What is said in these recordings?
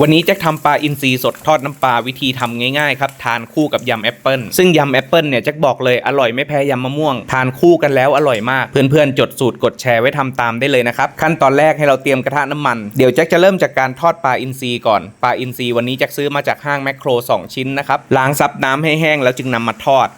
วันนี้แจ็คทำปลาอินทรีสดทอดน้ำปลาวิธีทำง่ายๆครับทานคู่กับยำแอปเปิลซึ่งยำแอปเปิลเนี่ยแจ็คบอกเลยอร่อยไม่แพ้ยำมะม่วง ทานคู่กันแล้วอร่อยมากเพื่อนๆ จดสูตรกดแชร์ไว้ทำตามได้เลยนะครับ ขั้นตอนแรกให้เราเตรียมกระทะน้ำมันเดี๋ยวแจ็คจะเริ่มจากการทอดปลาอินทรีก่อนปลาอินทรีวันนี้แจ็คซื้อมาจากห้างแมคโคร 2 ชิ้นนะครับล้างซับน้ำให้แห้งแล้วจึงนำมาทอด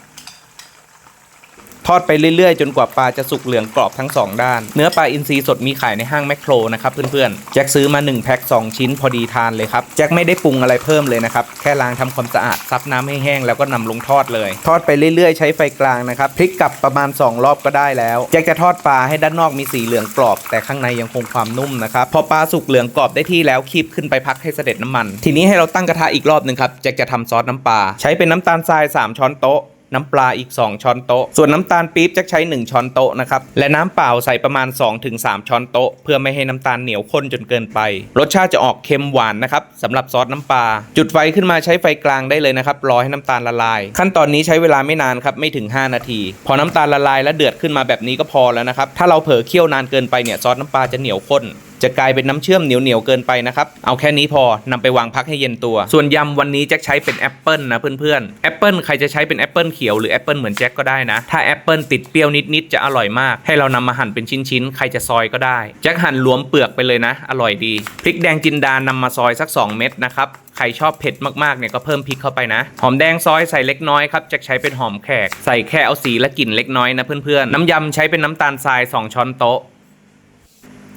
ทอดไปเรื่อยๆ จนกว่าปลาจะสุกเหลืองกรอบทั้ง 2 ด้าน เนื้อปลาอินทรีสดมีขายในห้างแมคโครนะครับเพื่อนๆ แจ็คซื้อมา 1 แพ็ค2 ชิ้นพอดีทานเลยครับ แจ็คไม่ได้ปรุงอะไรเพิ่มเลยนะครับ แค่ล้างทำความสะอาด ซับน้ำให้แห้งแล้วก็นำลงทอดเลย ทอดไปเรื่อยๆ ใช้ไฟกลางนะครับพลิกกลับประมาณ 2 รอบก็ได้แล้ว แจ็คจะทอดปลาให้ด้านนอกมีสีเหลืองกรอบ แต่ข้างในยังคงความนุ่มนะครับพอปลาสุกเหลืองกรอบได้ที่แล้วคีบขึ้นไปพักให้เสด็จน้ำมัน ทีนี้ให้เราตั้งกระทะอีกรอบหนึ่งครับแจ็คจะทำซอสน้ำปลาใช้เป็นน้ำตาลทราย3ช้อนโต๊ะ น้ำปลาอีก 2 ช้อนโต๊ะ ส่วนน้ำตาลปี๊บจะใช้ 1 ช้อนโต๊ะนะครับ และน้ำเปล่าใส่ประมาณ 2-3 ช้อนโต๊ะ เพื่อไม่ให้น้ำตาลเหนียวข้นจนเกินไป รสชาติจะออกเค็มหวานนะครับสำหรับซอสน้ำปลา จุดไฟขึ้นมาใช้ไฟกลางได้เลยนะครับ รอให้น้ำตาลละลาย ขั้นตอนนี้ใช้เวลาไม่นานครับ ไม่ถึง 5 นาที พอน้ำตาลละลายและเดือดขึ้นมาแบบนี้ก็พอแล้วนะครับ ถ้าเราเผลอเคี่ยวนานเกินไปเนี่ยซอสน้ำปลาจะเหนียวข้นจะกลายเป็นน้ำเชื่อมเหนียวเหนียวๆเกินไปนะครับเอาแค่นี้พอนำไปวางพักให้เย็นตัว ส่วนยำวันนี้แจ็คใช้เป็นแอปเปิลนะเพื่อนๆแอปเปิลใครจะใช้เป็นแอปเปิลเขียวหรือแอปเปิลเหมือนแจ็คก็ได้นะ ถ้าแอปเปิลติดเปรี้ยวนิดๆจะอร่อยมาก ให้เรานำมาหั่นเป็นชิ้นๆใครจะซอยก็ได้แจ็คหั่นรวมเปลือกไปเลยนะ อร่อยดีพริกแดงจินดานำมาซอยสัก 2 เม็ดนะครับใครชอบเผ็ดมากๆเนี่ยก็เพิ่มพริกเข้าไปนะ หอมแดงซอยใส่เล็กน้อยครับแจ็คใช้เป็นหอมแขก ใส่แค่เอาสีและกลิ่นเล็กน้อยนะเพื่อนๆ น้ำยำใช้เป็นน้ำตาลทราย 2 ช้อนโต๊ะ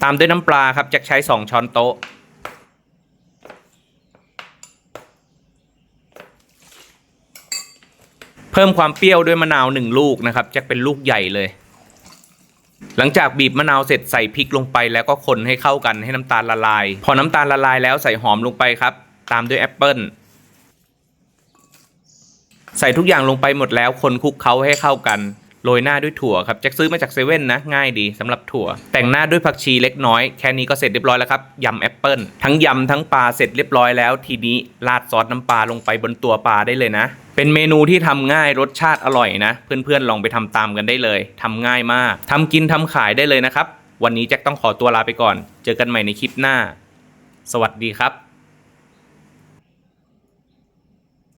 ตามด้วยน้ำปลาครับจ็คใช้ 2 ช้อนโต๊ะ เพิ่มความเปรี้ยวด้วยมะนาว 1 ลูกนะครับจ็คเป็นลูกใหญ่เลย หลังจากบีบมะนาวเสร็จใส่พริกลงไปแล้วก็คนให้เข้ากันให้น้ำตาลละลาย พอน้ำตาลละลายแล้วใส่หอมลงไปครับ ตามด้วยแอปเปิ้ลใส่ทุกอย่างลงไปหมดแล้วคนคลุกเคล้าให้เข้ากัน โรยหน้าด้วยถั่วครับแจ็คซื้อมาจากเซเว่นนะง่ายดีสำหรับถั่ว แต่งหน้าด้วยผักชีเล็กน้อยแค่นี้ก็เสร็จเรียบร้อยแล้วครับยำแอปเปิลทั้งยำทั้งปลาเสร็จเรียบร้อยแล้ว ทีนี้ราดซอสน้ำปลาลงไปบนตัวปลาได้เลยนะ เป็นเมนูที่ทำง่ายรสชาติอร่อยนะ เพื่อนๆลองไปทำตามกันได้เลยทำง่ายมากทำกินทำขายได้เลยนะครับวันนี้แจ็คต้องขอตัวลาไปก่อน เจอกันใหม่ในคลิปหน้า สวัสดีครับ